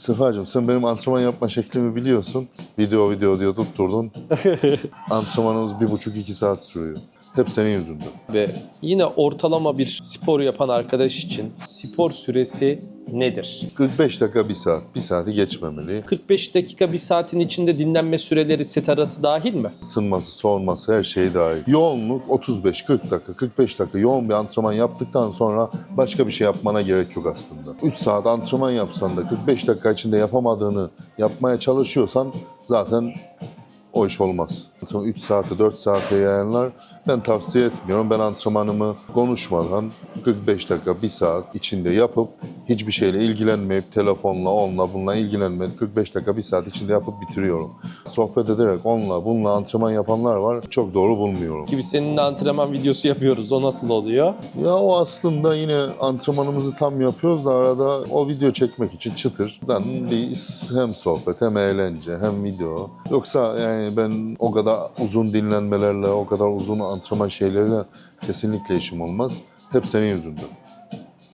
Sefacığım sen benim antrenman yapma şeklimi biliyorsun. Video video diye tutturdun. Antrenmanımız bir buçuk iki saat sürüyor. Hep senin yüzünden. Ve yine ortalama bir spor yapan arkadaş için spor süresi nedir? 45 dakika bir saat. Bir saati geçmemeli. 45 dakika bir saatin içinde dinlenme süreleri set arası dahil mi? Isınması, soğuması her şey dahil. Yoğunluk 35-40 dakika, 45 dakika yoğun bir antrenman yaptıktan sonra başka bir şey yapmana gerek yok aslında. 3 saat antrenman yapsan da 45 dakika içinde yapamadığını yapmaya çalışıyorsan zaten o iş olmaz. 3 saate 4 saate yayanlar ben tavsiye etmiyorum. Ben antrenmanımı konuşmadan 45 dakika 1 saat içinde yapıp hiçbir şeyle ilgilenmeyip telefonla onunla bununla ilgilenmeyip 45 dakika 1 saat içinde yapıp bitiriyorum. Sohbet ederek onunla bununla antrenman yapanlar var. Çok doğru bulmuyorum. Gibi seninle antrenman videosu yapıyoruz. O nasıl oluyor? Ya o aslında yine antrenmanımızı tam yapıyoruz da arada o video çekmek için çıtırdan bir hem sohbet hem eğlence hem video. Yoksa yani ben o kadar uzun dinlenmelerle, o kadar uzun antrenman şeyleriyle kesinlikle işim olmaz. Hep senin yüzünden.